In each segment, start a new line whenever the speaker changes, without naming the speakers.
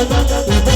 Hello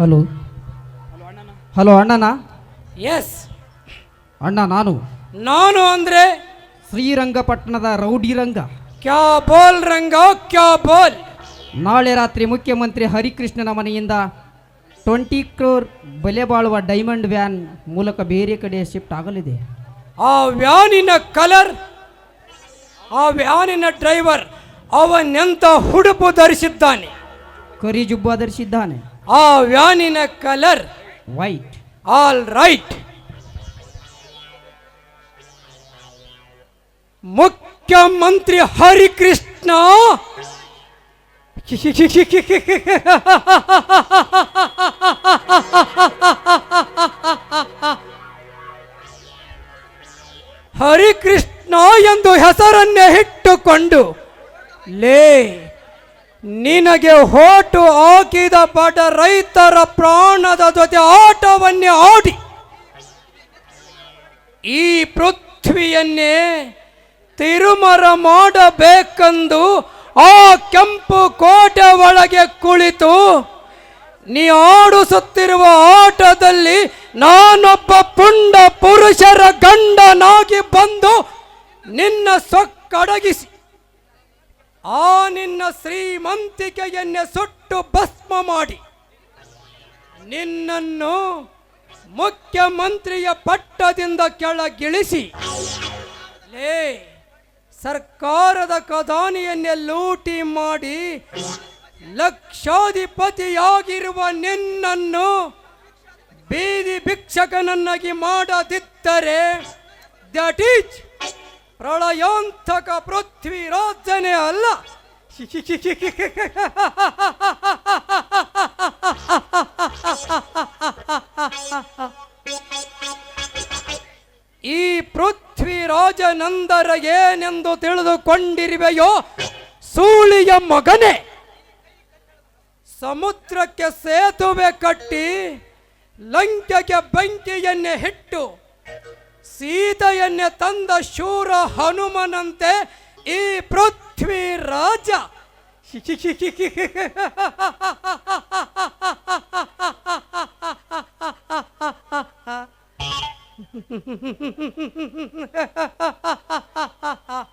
hello. Hello ಅಣ್ಣನ.
Yes
ಅಣ್ಣ ನಾನು.
ನಾನು ಅಂದ್ರೆ?
ಶ್ರೀರಂಗಪಟ್ಟಣದ ರೌಡಿ ರಂಗ.
ಕ್ಯಾ ಬೋಲ್ ರಂಗ ಕ್ಯಾ ಬೋಲ್?
ನಾಳೆ ರಾತ್ರಿ ಮುಖ್ಯಮಂತ್ರಿ ಹರಿಕೃಷ್ಣನ ಮನೆಯಿಂದ ಟ್ವೆಂಟಿ ಕ್ರೋರ್ ಬೆಲೆ ಬಾಳುವ ಡೈಮಂಡ್ ವ್ಯಾನ್ ಮೂಲಕ ಬೇರೆ ಕಡೆ ಶಿಫ್ಟ್ ಆಗಲಿದೆ.
ಆ ವ್ಯಾನಿನ ಕಲರ್ ಆ ವ್ಯಾನಿನ ಡ್ರೈವರ್ ಅವನೆಂತ ಹುಡುಪು ಧರಿಸಿದ್ದಾನೆ?
ಕರಿ ಜುಬ್ಬ ಧರಿಸಿದ್ದಾನೆ.
ಆ ವ್ಯಾನಿನ ಕಲರ್
ವೈಟ್
ಆಲ್ ರೈಟ್ ಮುಖ್ಯಮಂತ್ರಿ ಹರಿಕೃಷ್ಣ. ಹರಿಕೃಷ್ಣ ಎಂದು ಹೆಸರನ್ನೇ ಇಟ್ಟುಕೊಂಡು ಲೇ ನಿನಗೆ ಹೋಟು ಹಾಕಿದ ಬಡ ರೈತರ ಪ್ರಾಣದ ಜೊತೆ ಆಟವನ್ನೇ ಆಡಿ. ಈ ಪೃಥ್ವಿಯನ್ನೇ ತಿರುಮರ ಮಾಡಬೇಕೆಂದು ಆ ಕೆಂಪು ಕೋಟೆ ಒಳಗೆ ಕುಳಿತು ನೀ ಆಡಿಸುತ್ತಿರುವ ಆಟದಲ್ಲಿ ನಾನೊಬ್ಬ ಪುಂಡ ಪುರುಷರ ಗಂಡನಾಗಿ ಬಂದು ನಿನ್ನ ಸೊಕ್ಕಡಗಿಸಿ. ಆ ನಿನ್ನ ಶ್ರೀಮಂತಿಕೆಯನ್ನೇ ಸುಟ್ಟು ಭಸ್ಮ ಮಾಡಿ. ನಿನ್ನನ್ನು ಮುಖ್ಯಮಂತ್ರಿಯ ಪಟ್ಟದಿಂದ ಕೆಳಗಿಳಿಸಿ. ಲೇ, ಸರ್ಕಾರದ ಖಜಾನೆಯನ್ನೇ ಲೂಟಿ ಮಾಡಿ ಲಕ್ಷಾಧಿಪತಿಯಾಗಿರುವ ನಿನ್ನನ್ನು ಬೀದಿ ಭಿಕ್ಷಕನನ್ನಾಗಿ ಮಾಡದಿದ್ದರೆ ದಟ್ ಈಸ್ ಪ್ರಳಯಾಂತಕ ಪೃಥ್ವಿ ರಾಜನೇ ಅಲ್ಲ. ಈ ಪೃಥ್ವಿ ರಾಜನಂದರ ಏನೆಂದು ತಿಳಿದುಕೊಂಡಿರುವೆಯೋ ಸೂಳಿಯ ಮಗನೇ, ಸಮುದ್ರಕ್ಕೆ ಸೇತುವೆ ಕಟ್ಟಿ ಲಂಕೆಗೆ ಬೆಂಕಿಯನ್ನೇ ಹಿಟ್ಟು ಸೀತೆಯನ್ನೇ ತಂದ ಶೂರ ಹನುಮನಂತೆ ಈ ಪೃಥ್ವಿ ರಾಜ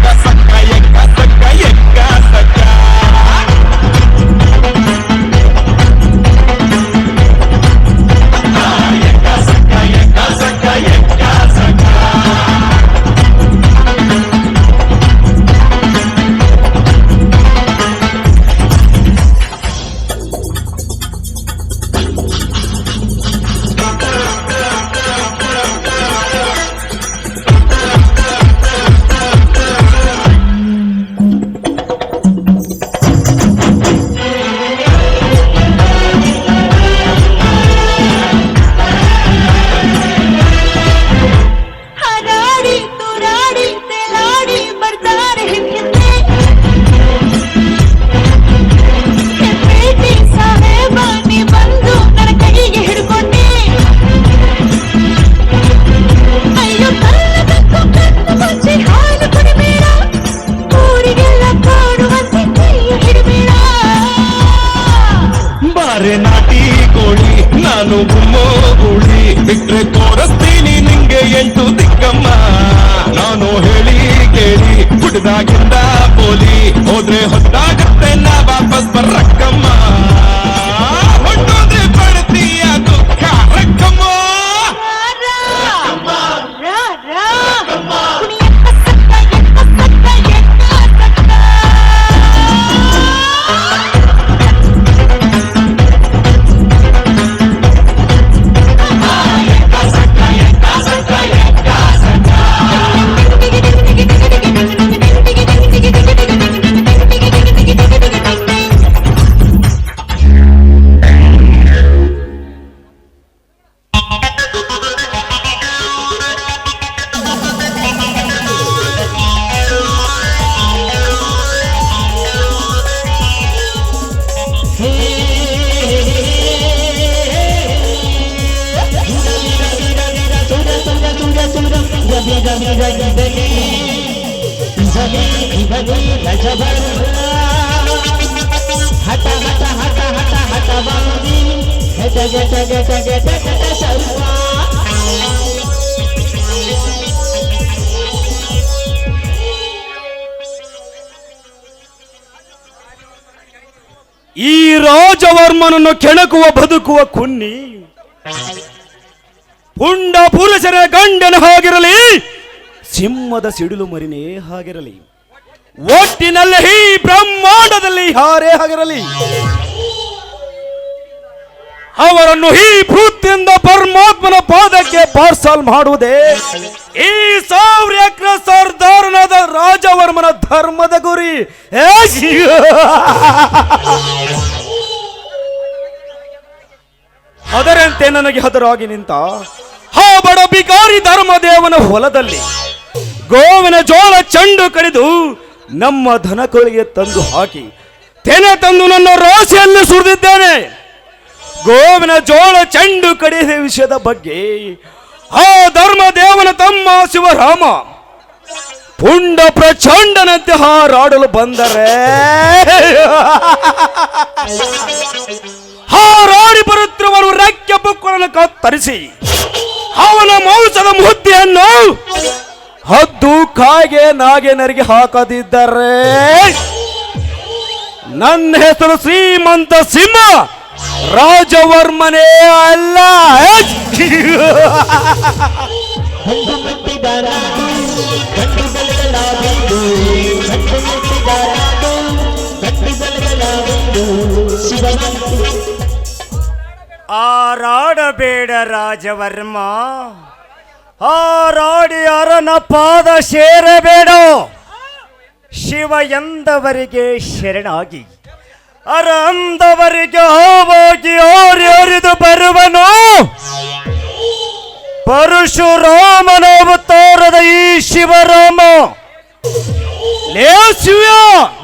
That's like
ಹಠ ಹಠ ಹಠ ಹಠ ಹಠ ಬಂದಿ ಘಟ ಘಟ ಘಟ ಘಟ ಘಟ ಸರ್ವ
ಈ ರಾಜವರ್ಮನನ್ನು ಕೆಣಕುವ ಬದುಕುವ ಕುನ್ನಿ ಪುಂಡ ಪುರುಷರ ಗಂಡನ ಹಾಗಿರಲಿ, ಸಿಂಹದ ಸಿಡಿಲು ಮರಿನೇ ಹಾಗಿರಲಿ, ಒಟ್ಟಿನಲ್ಲಿ ಈ ಬ್ರಹ್ಮಾಂಡದಲ್ಲಿ ಹಾರೇ ಹಾಗಿರಲಿ ಅವರನ್ನು ಈ ಭೂತಿಯಿಂದ ಪರಮಾತ್ಮನ ಪಾದಕ್ಕೆ ಪಾರ್ಸಲ್ ಮಾಡುವುದೇ ಈ ಸಾವಿರ ಎಕರೆ ಸರ್ದಾರನಾದ ರಾಜವರ್ಮನ ಧರ್ಮದ ಗುರಿ! ಅದರಂತೆ ನನಗೆ ಹದರಾಗಿ ನಿಂತ ಆ ಬಡ ಬಿಕಾರಿ ಧರ್ಮದೇವನ ಹೊಲದಲ್ಲಿ ಗೋವಿನ ಜೋಳ ಚೆಂಡು ಕಡಿದು ನಮ್ಮ ದನಗಳಿಗೆ ತಂದು ಹಾಕಿ ತೆನೆ ತಂದು ನನ್ನ ರಾಶಿಯಲ್ಲಿ ಸುರಿದಿದ್ದೇನೆ. ಗೋವಿನ ಜೋಳ ಚೆಂಡು ಕಡಿದ ವಿಷಯದ ಬಗ್ಗೆ ಆ ಧರ್ಮದೇವನ ತಮ್ಮ ಶಿವರಾಮ ಪುಂಡ ಪ್ರಚಂಡನಂತೆ ಹಾರಾಡಲು ಬಂದರೆ. ಹಾರಾಡಿ ಬರುತ್ತಿರುವರು ರೆಕ್ಕೆ ಬುಕ್ಕುಗಳನ್ನು ಕತ್ತರಿಸಿ ಅವನ ಮಾಂಸದ ಮುದ್ದೆಯನ್ನು ಹದ್ದು ಕಾಗೆ ನಾಗೆ ನರಿಗೆ ಹಾಕದಿದ್ದರೆ ನನ್ನ ಹೆಸರು ಶ್ರೀಮಂತ ಸಿಂಹ ರಾಜವರ್ಮನೇ ಅಲ್ಲ.
ಗಂಡು
ಆರಾಡಬೇಡ ರಾಜವರ್ಮ. ಆರಾಡಿ ಅರನ ಪಾದ ಸೇರಬೇಡ. ಶಿವ ಎಂದವರಿಗೆ ಶರಣಾಗಿ. ಅರ ಅಂದವರಿಗೆ ಹೋಗಿ ಓರಿ ಒರಿದು ಬರುವನು. ಪರಶುರಾಮನ ಅವತಾರದ ಈ ಶಿವರಾಮ. ಲೇ ಶಿವ,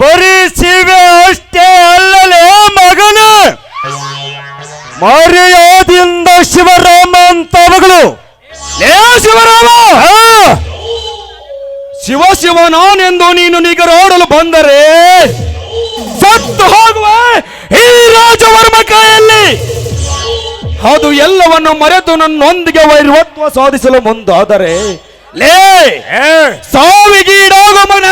ಬರೀ ಶಿವ ಅಷ್ಟೇ ಅಲ್ಲಲೇ ಮಗನೇ. ಮರ್ಯಾದಿಂದ ಶಿವರಾಮ ಅಂತ ಮಗಳು ಲೇ ಶಿವರಾಮ. ಶಿವ ಶಿವ ನಾನೆಂದು ನೀನು ನಿಗರಾಡಲು ಬಂದರೆ ಸತ್ತು ಹೋಗುವ ಈ ರಾಜವರ್ಮ ಕೈಯಲ್ಲಿ. ಅದು ಎಲ್ಲವನ್ನು ಮರೆತು ನನ್ನೊಂದಿಗೆ ವೈರತ್ವ ಸಾಧಿಸಲು ಮುಂದಾದರೆ ಲೇ. ಸಾವಿಗೆ ಈಡಾಗುವ ಮನ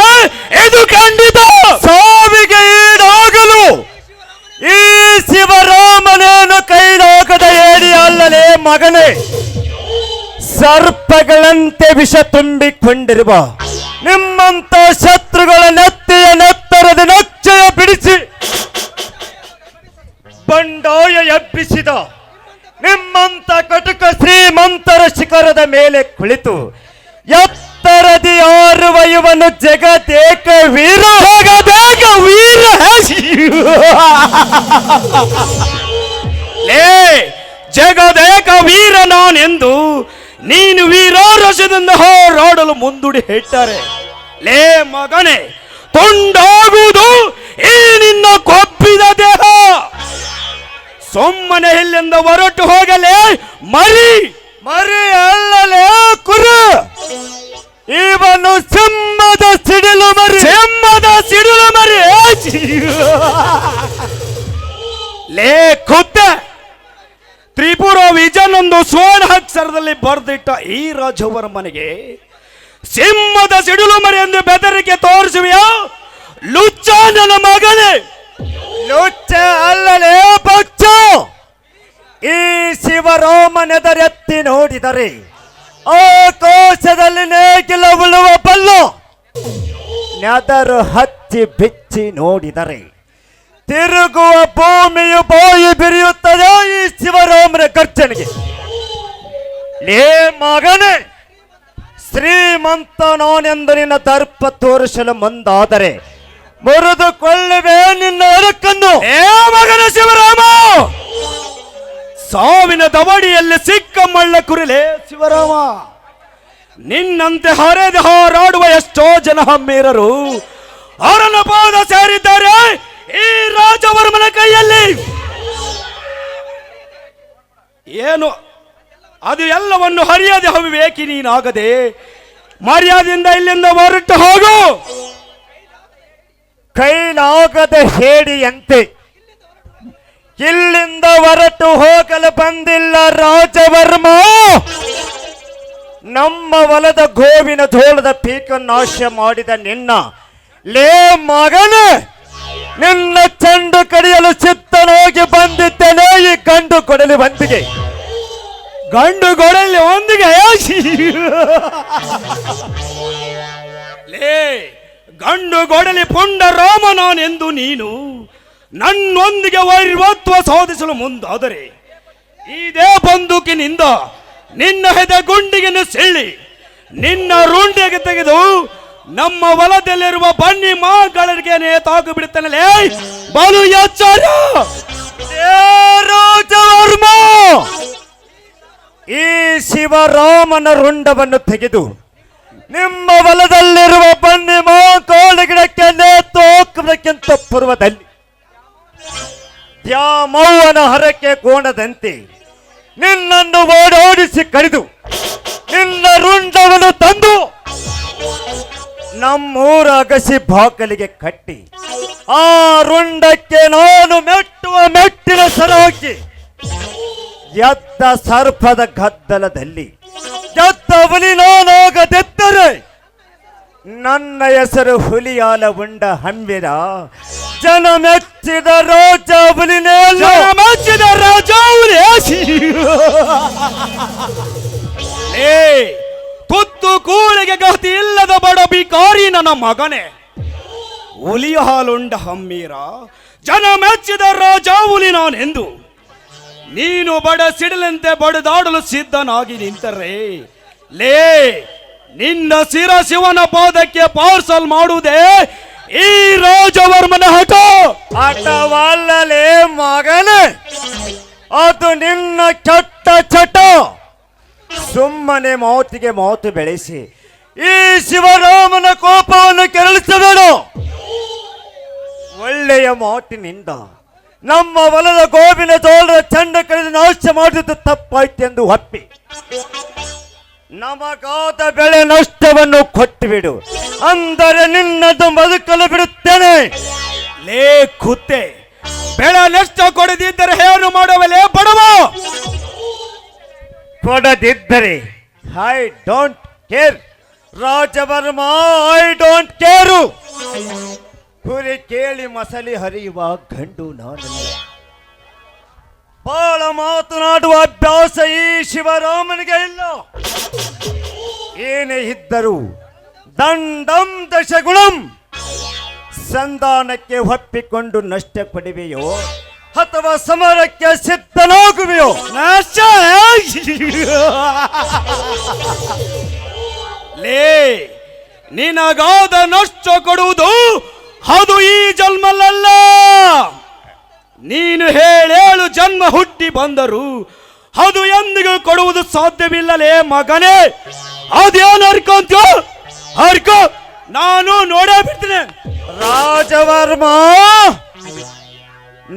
ಇದು ಖಂಡಿತ. ಸಾವಿಗೆ ಈಡಾಗಲು ಈ ಶಿವರಾಮನೇನು ಕೈಲಾಗದ ಏಡಿ ಅಲ್ಲಲೇ ಮಗನೇ. ಸರ್ಪಗಳಂತೆ ವಿಷ ತುಂಬಿಕೊಂಡಿರುವ ನಿಮ್ಮಂತ ಶತ್ರುಗಳ ನೆತ್ತಿಯ ನೆತ್ತರದ ನಚ್ಚಯ ಬಿಡಿಸಿ ಬಂಡಾಯ ಎಬ್ಬಿಸಿದ ನಿಮ್ಮಂತ ಕಟುಕ ಶ್ರೀಮಂತರ ಶಿಖರದ ಮೇಲೆ ಕುಳಿತು ಎತ್ತರದಿ ಆರುವ ಇವನು ಜಗದೇಕ ವೀರ. ಜಗದೇಕ ವೀರ ಲೇ ಜಗದೇಕ ವೀರ ನಾನೆಂದು ನೀನು ವೀರಾರಸದಿಂದ ಹೋರಾಡಲು ಮುಂದುಡಿ ಹೇಳ್ತಾರೆ. ಲೇ ಮಗನೇ ತುಂಡಾಗುವುದು ಈ ನಿನ್ನ ಕೊಬ್ಬಿದ ದೇಹ. ಸೊಮ್ಮನೆ ಇಲ್ಲಿಂದ ಹೊರಟು ಹೋಗಲೇ ಮರಿ. ಮರಿ ಅಲ್ಲಲೇ ಕುರು. ಇವನು ಸಿಂಹದ ಸಿಡಿಲು ಮರಿ. ಸಿಂಹದ ಸಿಡಿಲು ಮರಿ. ಲೇ ಖುದ್ದ ತ್ರಿಪುರ ವಿಜನ್ ಒಂದು ಸುವರ್ಣ ಅಕ್ಷರದಲ್ಲಿ ಬರೆದಿಟ್ಟ ಈ ರಾಜವರ್ಮನಿಗೆ ಸಿಂಹದ ಸಿಡಿಲು ಮರಿ ಎಂದು ಬೆದರಿಕೆ ತೋರಿಸುವೆಯಾ? ಲುಚ್ಚ ನನ್ನ ಮಗನೇ.
ಲುಚ್ಚ ಅಲ್ಲಲೇ ಬಚ್ಚ. ಈ ಶಿವರಾಮನೆದರೆತ್ತಿ ನೋಡಿದರೆ ಆಕಾಶದಲ್ಲಿ ನೇಗಿಲ ಉಳುವ ಬಲ್ಲು. ನೆದರು ಹಚ್ಚಿ ಬಿಚ್ಚಿ ನೋಡಿದರೆ ತಿರುಗುವ ಭೂಮಿಯು ಬಾಯಿ ಬಿರಿಯುತ್ತದೆ ಈ ಶಿವರಾಮನ ಗರ್ಜನೆಗೆ. ಲೇ ಮಗನೇ, ಶ್ರೀಮಂತ ನಾನೆಂದು ನಿನ್ನ ದರ್ಪ ತೋರಿಸಲು ಮುಂದಾದರೆ ಮುರಿದುಕೊಳ್ಳುವೆ ನಿನ್ನ ಅರಕನ್ನು
ಏ ಮಗನ ಶಿವರಾಮ! ಸಾವಿನ ದವಡಿಯಲ್ಲಿ ಸಿಕ್ಕ ಮಳ್ಳ ಕುರಿಲೆ ಶಿವರಾಮ. ನಿನ್ನಂತೆ ಹರಿದು ಹಾರಾಡುವ ಎಷ್ಟೋ ಜನ ಹಮ್ಮೀರರು. ಅವರನ್ನ ಪಾದ ಸೇರಿದ್ದಾರೆ ಈ ರಾಜವರ್ಮನ ಕೈಯಲ್ಲಿ. ಏನು? ಅದು ಎಲ್ಲವನ್ನು ಹರಿಯದೆ ಹವಿವೇಕಿ ನೀನಾಗದೆ. ಮರ್ಯಾದೆಯಿಂದ ಇಲ್ಲಿಂದ ಹೊರಟು ಹೋಗು.
ಕೈಲಾಗದ ಹೇಡಿಯಂತೆ ಇಲ್ಲಿಂದ ಹೊರಟು ಹೋಗಲು ಬಂದಿಲ್ಲ ರಾಜವರ್ಮ. ನಮ್ಮ ಹೊಲದ ಗೋವಿನ ಧೋಳದ ಪೀಕ ನಾಶ ಮಾಡಿದ ನಿನ್ನ. ಲೇ ಮಗನೇ, ನಿನ್ನ ಚೆಂಡು ಕಡಿಯಲು ಚಿತ್ತನೋಗಿ ಬಂದಿದ್ದೇನೆ ಈ ಗಂಡು ಕೊಡಲಿ ಬಂದಿಗೆ
ಗಂಡು ಕೊಡಲಿ ಒಂದಿಗೆ. ಲೇ, ಗಂಡು ಕೊಡಲಿ ಪುಂಡ ರಾಮ ನಾನೆಂದು ನೀನು. ನನ್ನೊಂದಿಗೆ ವೈರತ್ವ ಸಾಧಿಸಲು ಮುಂದಾದರೆ ಇದೇ ಬಂದೂಕಿನಿಂದ ನಿನ್ನ ಹೆದ ಗುಂಡಿಗೆನ್ನು ಸೆಳ್ಳಿ ನಿನ್ನ ರುಂಡಿಗೆ ತೆಗೆದು ನಮ್ಮ ಹೊಲದಲ್ಲಿರುವ ಬನ್ನಿ ಮಾಗಳಿಗೆ ನೇತಾಕು ಬಿಡುತ್ತೇನೆ ಬಲು
ರಾಜವರ್ಮ! ಈ ಶಿವರಾಮನ ರುಂಡವನ್ನು ತೆಗೆದು ನಿಮ್ಮ ಹೊಲದಲ್ಲಿರುವ ಬನ್ನಿ ಮಾ ಕೋಳಿ ಗಿಡಕ್ಕೆ ನೇತು ಪೂರ್ವದಲ್ಲಿ ದ್ಯಾಮವ್ವನ ಹರಕೆ ಕೋಣದಂತೆ ನಿನ್ನನ್ನು ಓಡೋಡಿಸಿ ಕಡಿದು ನಿನ್ನ ರುಂಡವನ್ನು ತಂದು ನಮ್ಮೂರ ಅಗಸಿ ಬಾಕಲಿಗೆ ಕಟ್ಟಿ ಆ ರುಂಡಕ್ಕೆ ನಾನು ಮೆಟ್ಟುವ ಮೆಟ್ಟಿನ ಸರಾಕಿ ಎದ್ದ ಸರ್ಪದ ಗದ್ದಲದಲ್ಲಿ ಎದ್ದ ಹುಲಿ ನಾನಾಗದಿದ್ದರೆ ನನ್ನ ಹೆಸರು ಹುಲಿಯಾಲ ಉಂಡ ಹಂಬಿರ ಜನ ಮೆಚ್ಚಿದ ರಾಜ ಹುಲಿನೇ.
ಮೆಚ್ಚಿದ ರಾಜ ಏ ತುತ್ತು ಕೂಳಿಗೆ ಗತಿ ಇಲ್ಲದ ಬಡ ಬಿಕಾರಿ ನನ್ನ ಮಗನೇ. ಹುಲಿಯ ಹಾಲುಂಡ ಹಮ್ಮೀರ ಜನ ಮೆಚ್ಚಿದ ರಾಜ ಹುಲಿ ನಾನೆಂದು. ನೀನು ಬಡ ಸಿಡಿಲಂತೆ ಬಡದಾಡಲು ಸಿದ್ಧನಾಗಿ ನಿಂತರೆ. ಲೇ ನಿನ್ನ ಶಿರ ಶಿವನ ಪಾದಕ್ಕೆ ಪಾರ್ಸಲ್ ಮಾಡುವುದೇ ಈ ರಾಜವರ್ಮನ ಹಠ.
ಹಠವಲ್ಲಲೇ ಮಗನೇ, ಅದು ನಿನ್ನ ಕೆಟ್ಟ ಚಟ. ಸುಮ್ಮನೆ ಮಾತಿಗೆ ಮಾತು ಬೆಳೆಸಿ, ಈ ಶಿವರಾಮನ ಕೋಪವನ್ನು ಕೆರಳಿಸಬೇಡ. ಒಳ್ಳೆಯ ಮಾತಿನಿಂದ ನಮ್ಮ ಹೊಲದ ಗೋವಿನ ತೋಳದ ಚಂಡ ಕಳೆದು ನಾಶ ಮಾಡಿದ್ದು ತಪ್ಪಾಯ್ತೆಂದು ಒಪ್ಪಿ. ನಮಗಾದ ಬೆಳೆ ನಷ್ಟವನ್ನು ಕೊಟ್ಟುಬಿಡು. ಅಂದರೆ ನಿನ್ನದು ಬದುಕಲು ಬಿಡುತ್ತೇನೆ.
ಲೇ ಕುತ್ತೆ ಬೆಳೆ ನಷ್ಟ ಕೊಡದಿದ್ದರೆ ಏನು ಮಾಡುವಲೇ ಬಡವ?
ಕೊಡದಿದ್ದರೆ I don't care Rajavarma I don't care ಕುರಿ ಕೇಳಿ ಮಸಲಿ ಹರಿಯುವ ಗಂಡು ನಾನಲ್ಲ ಬಾಳ ಮಾತನಾಡುವ ಅಭ್ಯಾಸ ಈ ಶಿವರಾಮನಿಗೆ ಇಲ್ಲ. ಏನೇ ಇದ್ದರೂ ದಂಡಂ ದಶಗುಣಂ ಸಂಧಾನಕ್ಕೆ ಒಪ್ಪಿಕೊಂಡು ನಷ್ಟ ಪಡುವೆಯೋ ಅಥವಾ ಸಮರಕ್ಕೆ ಸಿದ್ಧನಾಗುವೆಯೋ?
ನಾಶ ಲೇ, ನಿನಗಾದ ನಷ್ಟ ಕೊಡುವುದು ಅದು ಈ ಜನ್ಮಲ್ಲಲ್ಲ ನೀನು ಹೇಳೇಳು ಜನ್ಮ ಹುಟ್ಟಿ ಬಂದರು ಅದು ಎಂದಿಗೂ ಕೊಡುವುದು ಸಾಧ್ಯವಿಲ್ಲಲೇ ಮಗನೇ. ಅದೇನು ಹರ್ಕೊಂತೀಯೋ ಹರ್ಕೋ, ನಾನು ನೋಡೇ ಬಿಡ್ತೇನೆ.
ರಾಜವರ್ಮ,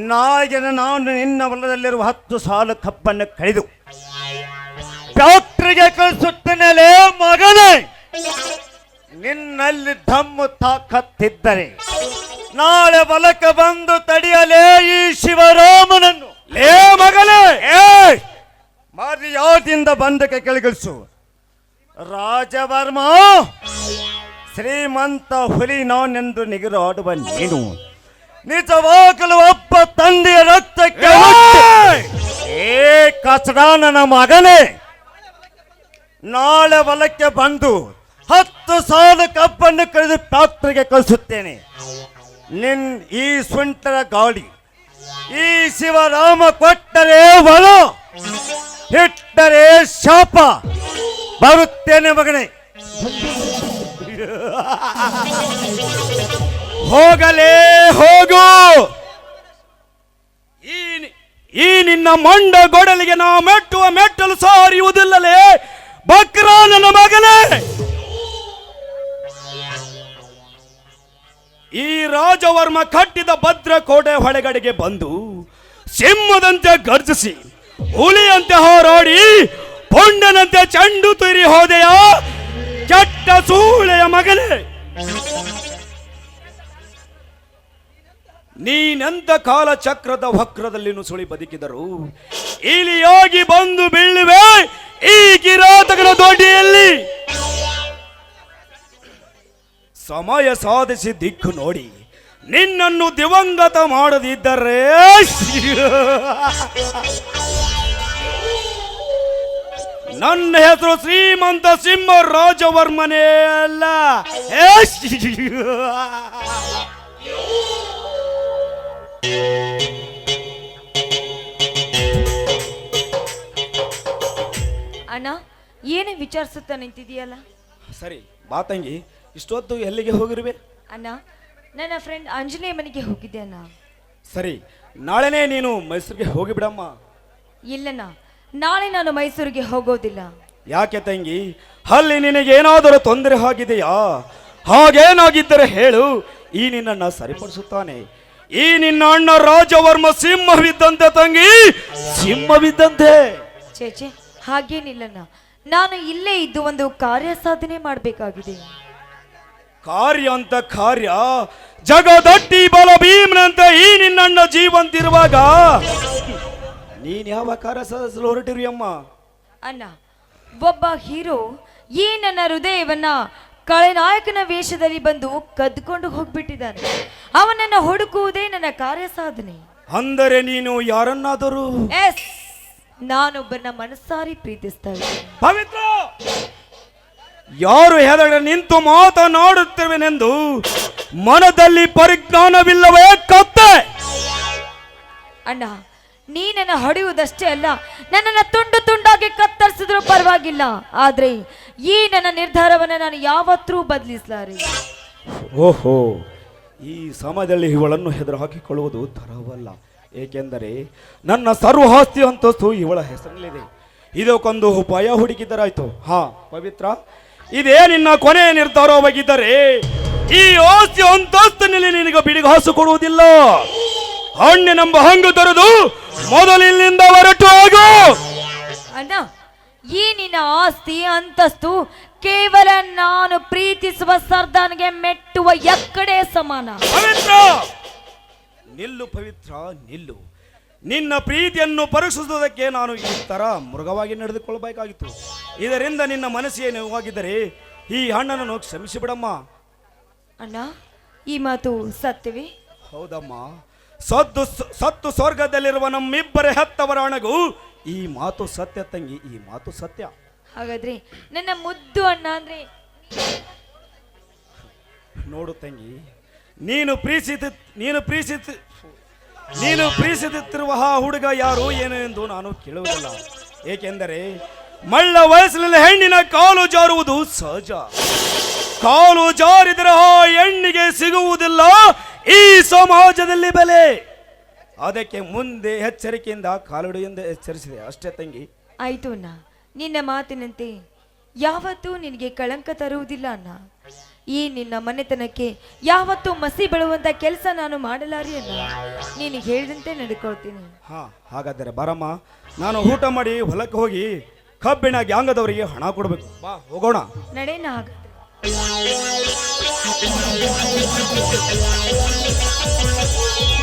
ನಾಯನ ನಾನು ನಿನ್ನ ಹೊಲದಲ್ಲಿರುವ ಹತ್ತು ಸಾಲು ಕಪ್ಪನ್ನು ಕಳೆದು ಫ್ಯಾಕ್ಟ್ರಿಗೆ ಕಳಿಸುತ್ತೇನೆ ಮಗನೇ. ನಿನ್ನಲ್ಲಿ ಧಮ್ಮು ತಾಕತ್ತಿದ್ದರೆ ನಾಳೆ ಬಲಕ ಬಂದು ತಡೆಯಲೇ ಈ ಶಿವರಾಮನನ್ನು.
ಲೇ ಮಗಲೇ
ಏ ಮಾರಿ ಮರ್ಯಾದಿಂದ ಬಂದಕ್ಕೆ ಕೆಳಗಿಳಿಸು. ರಾಜವರ್ಮ! ಶ್ರೀಮಂತ ಹುಲಿ ನಾನೆಂದು ನಿಗರಾಡುವ ನೀನು. ನಿಜವಾಗಲೂ ಒಬ್ಬ ತಂದೆಯ ರಕ್ತಕ್ಕೆ ಏ ಕಸಡಾನನ ನನ್ನ ಮಗನೇ! ನಾಳೆ ಬಲಕ್ಕೆ ಬಂದು ಹತ್ತು ಸಾವಿರ ಕಬ್ಬನ್ನು ಕಳೆದು ಫ್ಯಾಕ್ಟ್ರಿಗೆ ಕಳಿಸುತ್ತೇನೆ. ನಿನ್ ಈ ಸುಂಟರ ಗಾಡಿ, ಈ ಶಿವರಾಮ ಕೊಟ್ಟರೆ ಬಲು ಹಿಟ್ಟರೆ ಶಾಪ. ಬರುತ್ತೇನೆ ಮಗನೇ.
ಹೋಗಲೇ ಹೋಗು. ಈ ನಿನ್ನ ಮಂಡ ಗೊಡಲಿಗೆ ನಾವು ಮೆಟ್ಟುವ ಮೆಟ್ಟಲು ಸಾರಿಯುವುದಿಲ್ಲಲೇ ನನ್ನ ಮಗನೇ. ಈ ರಾಜವರ್ಮ ಕಟ್ಟಿದ ಭದ್ರಕೋಟೆ ಹೊಳೆಗಡೆಗೆ ಬಂದು ಸಿಂಹದಂತೆ ಗರ್ಜಿಸಿ, ಹುಲಿಯಂತೆ ಹೋರಾಡಿ, ಪೊಂಡನಂತೆ ಚಂಡು ತುರಿ ಹೋದೆಯ? ಕೆಟ್ಟ ಸೂಳೆಯ ಮಗನೇ! ನೀನೆಂತ ಕಾಲಚಕ್ರದ ವಕ್ರದಲ್ಲಿ ನುಸುಳಿ ಬದುಕಿದರು, ಇಲಿಯಾಗಿ ಬಂದು ಬೀಳುವೆ ಈ ಕಿರಾತಕನ ದೊಡ್ಡಿಯಲ್ಲಿ! ಸಮಯ ಸಾಧಿಸಿ ದಿಕ್ಕು ನೋಡಿ. ನಿನ್ನನ್ನು ದಿವಂಗತ ಮಾಡದಿದ್ದರೆ ನನ್ನ ಹೆಸರು ಶ್ರೀಮಂತ ಸಿಂಹ ರಾಜವರ್ಮನೇ ಅಲ್ಲ.
ಅಣ್ಣ ಏನೇ ವಿಚಾರಿಸುತ್ತಾ ನಿಂತಿದೆಯಲ್ಲ
ಸರಿ ಬಾ ತಂಗಿ. ಇಷ್ಟೊತ್ತು ಎಲ್ಲಿಗೆ ಹೋಗಿರುವೆ?
ಅಣ್ಣ ನನ್ನ ಫ್ರೆಂಡ್ ಅಂಜನೇಯ ಮನೆಗೆ ಹೋಗಿದ್ದೆ ಅಣ್ಣ.
ಸರಿ ನಾಳೆನೇ ನೀನು ಮೈಸೂರಿಗೆ ಹೋಗಿಬಿಡಮ್ಮ.
ಇಲ್ಲಣ್ಣ ನಾಳೆ ನಾನು ಮೈಸೂರಿಗೆ ಹೋಗೋದಿಲ್ಲ.
ಯಾಕೆ ತಂಗಿ ಅಲ್ಲಿ ನಿನಗೇನಾದರೂ ತೊಂದರೆ ಆಗಿದೆಯಾ? ಹಾಗೇನಾಗಿದ್ದರೆ ಹೇಳು ಈ ನಿನ್ನನ್ನು ಸರಿಪಡಿಸುತ್ತಾನೆ. ಈ ನಿನ್ನ ಅಣ್ಣ ರಾಜವರ್ಮ ಸಿಂಹವಿದ್ದಂತೆ ತಂಗಿ ಸಿಂಹವಿದ್ದಂತೆ.
ಚೇಚೆ ಹಾಗೇನಿಲ್ಲಣ್ಣ ನಾನು ಇಲ್ಲೇ ಇದ್ದು ಒಂದು ಕಾರ್ಯ ಸಾಧನೆ ಮಾಡಬೇಕಾಗಿದೆ.
ಕಾರ್ಯ ಅಂತ ಕಾರ್ಯ. ಜಗದಟ್ಟಿ ಬಲ ಭೀಮನಂತೆ ಈ ನಿನ್ನಣ್ಣ ಜೀವಂತಿರುವಾಗ. ನೀನ್ ಯಾವ ಕಾರ್ಯ ಸದಸ್ಯರು ಹೊರಟಿರಿ ಅಮ್ಮ?
ಅಣ್ಣ ಒಬ್ಬ ಹೀರೋ ಈ ನನ್ನ ಹೃದಯವನ್ನ ಕಳೆನಾಯಕನ ವೇಷದಲ್ಲಿ ಬಂದು ಕದ್ಕೊಂಡು ಹೋಗ್ಬಿಟ್ಟಿದ್ದಾನೆ. ಅವನನ್ನ ಹುಡುಕುವುದೇ ನನ್ನ ಕಾರ್ಯ ಸಾಧನೆ
ಅಂದರೆ ನೀನು ಯಾರನ್ನಾದರೂ?
ಎಸ್ ನಾನೊಬ್ಬರನ್ನ ಮನಸ್ಸಾರಿ ಪ್ರೀತಿಸ್ತಾ ಇದ್ದೀನಿ.
ಪವಿತ್ರ! ಯಾರು ಹೆದರ ನಿಂತು ಮಾತನಾಡುತ್ತೇವೆನೆಂದು ಮನದಲ್ಲಿ ಪರಿಜ್ಞಾನವಿಲ್ಲವೇ ಕತ್ತೆ?
ಅಣ್ಣ ನೀ ನನ್ನ ಹೊಡೆಯುವುದಷ್ಟೇ ಅಲ್ಲ ನನ್ನನ್ನು ತುಂಡು ತುಂಡಾಗಿ ಕತ್ತರಿಸಿದ್ರು ಪರವಾಗಿಲ್ಲ. ಆದ್ರೆ ಈ ನನ್ನ ನಿರ್ಧಾರವನ್ನ ನಾನು ಯಾವತ್ತೂ ಬದಲಿಸಲಾರೆ.
ಓಹೋ ಈ ಸಮಯದಲ್ಲಿ ಇವಳನ್ನು ಹೆದರು ಹಾಕಿಕೊಳ್ಳುವುದು ತರವಲ್ಲ. ಏಕೆಂದರೆ ನನ್ನ ಸರ್ವಹಾಸ್ತಿ ಅಂತಸ್ತು ಇವಳ ಹೆಸರಲ್ಲಿದೆ. ಇದಕ್ಕೊಂದು ಉಪಾಯ ಹುಡುಕಿದರಾಯ್ತು ಹಾ ಪವಿತ್ರ ಇದೇ ನಿನ್ನ ಕೊನೆಯ ನಿರ್ಧಾರವಾಗಿದ್ದರೆ ಈ ಆಸ್ತಿ ಅಂತಸ್ತಿನಲ್ಲಿ ನಿನಗೆ ಬಿಡಿಗಾಸು ಕೊಡುವುದಿಲ್ಲ. ಹಣ್ಣಿನೆಂಬ ಹಂಗು ತರದು ಮೊದಲಿನಿಂದ ಹೊರಟು ಹೋಗು.
ಅಣ್ಣ ಈ ನಿನ್ನ ಆಸ್ತಿ ಅಂತಸ್ತು ಕೇವಲ ನಾನು ಪ್ರೀತಿಸುವ ಸರ್ದಾನ್ಗೆ ಮೆಟ್ಟುವ ಎಕ್ಕಡೆ ಸಮಾನ.
ಪವಿತ್ರ! ನಿಲ್ಲು ಪವಿತ್ರ ನಿಲ್ಲು. ನಿನ್ನ ಪ್ರೀತಿಯನ್ನು ಪರೀಕ್ಷಿಸುವುದಕ್ಕೆ ನಾನು ಈ ಥರ ಮೃಗವಾಗಿ ನಡೆದುಕೊಳ್ಳಬೇಕಾಗಿತ್ತು. ಇದರಿಂದ ನಿನ್ನ ಮನಸ್ಸಿಗೆ ನೋವಾಗಿದ್ದರೆ ಈ ಹಣ್ಣನನ್ನು ಕ್ಷಮಿಸಿ ಬಿಡಮ್ಮ
ಅಣ್ಣ ಈ ಮಾತು ಸತ್ಯವೇ?
ಹೌದಮ್ಮ. ಸದ್ದು ಸತ್ತು ಸ್ವರ್ಗದಲ್ಲಿರುವ ನಮ್ಮಿಬ್ಬರ ಹೆತ್ತವರ ಅಣಗು ಈ ಮಾತು ಸತ್ಯ ತಂಗಿ ಈ ಮಾತು ಸತ್ಯ.
ಹಾಗಾದ್ರೆ ನನ್ನ ಮುದ್ದು ಅಣ್ಣ ಅಂದ್ರೆ
ನೋಡು ತಂಗಿ ನೀನು ಪ್ರೀತಿಸಿ ನೀನು ಪ್ರೀತಿಸಿ ನೀನು ಪ್ರೀತಿಸುತ್ತಿರುವ ಆ ಹುಡುಗ ಯಾರು ಏನು ಎಂದು ನಾನು ಕೇಳುವುದಿಲ್ಲ. ಏಕೆಂದರೆ ಮಳ್ಳ ವಯಸ್ಸಿನಲ್ಲಿ ಹೆಣ್ಣಿನ ಕಾಲು ಜಾರುವುದು ಸಹಜ. ಕಾಲು ಜಾರಿದರೆ ಆ ಹೆಣ್ಣಿಗೆ ಸಿಗುವುದಿಲ್ಲ, ಈ ಸಮಾಜದಲ್ಲಿ ಬೆಲೆ. ಅದಕ್ಕೆ ಮುಂದೆ ಎಚ್ಚರಿಕೆಯಿಂದ ಕಾಲುಡು ಎಂದು ಎಚ್ಚರಿಸಿದೆ. ಅಷ್ಟೇ ತಂಗಿ.
ಆಯ್ತು ಅಣ್ಣ, ನಿನ್ನ ಮಾತಿನಂತೆ ಯಾವತ್ತೂ ನಿನಗೆ ಕಳಂಕ ತರುವುದಿಲ್ಲ ಅಣ್ಣ. ಈ ನಿನ್ನ ಮನೆತನಕ್ಕೆ ಯಾವತ್ತೂ ಮಸಿ ಬೆಳುವಂತ ಕೆಲಸ ನಾನು ಮಾಡಲಾರಿ ಅಲ್ಲ ನೀನು ಹೇಳಿದಂತೆ ನಡ್ಕೊಳ್ತೀನಿ.
ಹಾ ಹಾಗಾದರೆ ಬರಮ್ಮ ನಾನು ಊಟ ಮಾಡಿ ಹೊಲಕ್ಕೆ ಹೋಗಿ ಕಬ್ಬಿಣ ಗ್ಯಾಂಗದವರಿಗೆ ಹಣ ಕೊಡಬೇಕು. ಬಾ ಹೋಗೋಣ.
ನಡೆನ
Thank